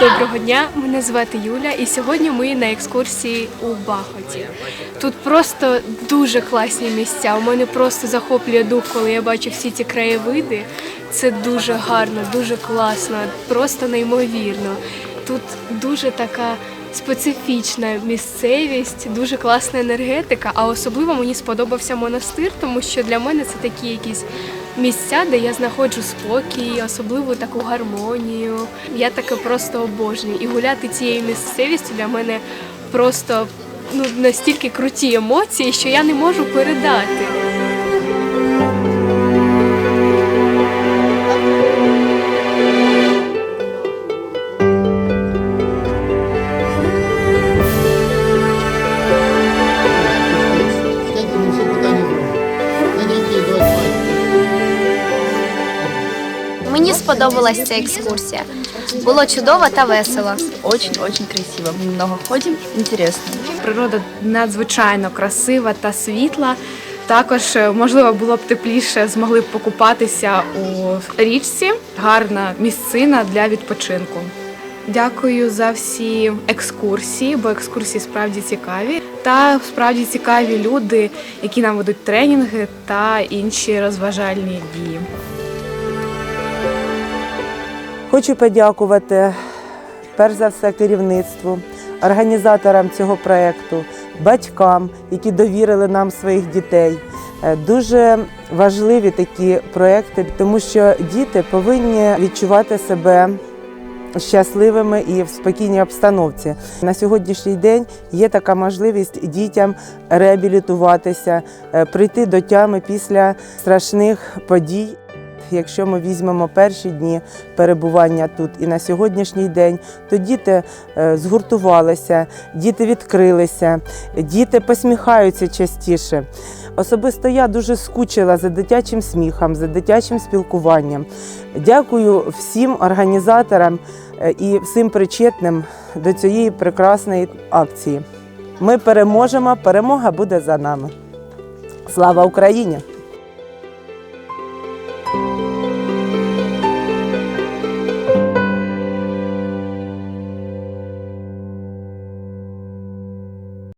Доброго дня, мене звати Юля, і сьогодні ми на екскурсії у Бахоті. Тут просто дуже класні місця. У мене просто захоплює дух, коли я бачу всі ці краєвиди. Це дуже гарно, дуже класно, просто неймовірно. Тут дуже така специфічна місцевість, дуже класна енергетика. А особливо мені сподобався монастир, тому що для мене це такі якісь місця, де я знаходжу спокій, особливу таку гармонію. Я таке просто обожнюю. І гуляти цією місцевістю для мене просто ну, настільки круті емоції, що я не можу передати. Мені сподобалась ця екскурсія. Було чудово та весело. Очень-очень красиво. Мы много ходим, интересно. Природа надзвичайно красива та світла. Також, е, можливо, було б тепліше, змогли б покупатися у річці. Гарна місцина для відпочинку. Дякую за всі екскурсії, бо екскурсії справді цікаві. Та справді цікаві люди, які нам ведуть тренінги та інші розважальні дії. Хочу подякувати перш за все керівництву, організаторам цього проєкту, батькам, які довірили нам своїх дітей. Е, Дуже важливі такі проєкти, тому що діти повинні відчувати себе щасливими і в спокійній обстановці. На сьогоднішній день є така можливість дітям реабілітуватися, е, прийти до тями після страшних подій. Якщо ми візьмемо перші дні перебування тут і на сьогоднішній день, то діти е, згуртувалися, діти відкрилися, діти посміхаються частіше. Особисто я дуже скучила за дитячим сміхом, за дитячим спілкуванням. Дякую всім організаторам е, і всім причетним до цієї прекрасної акції. Ми переможемо, перемога буде за нами. Слава Україні!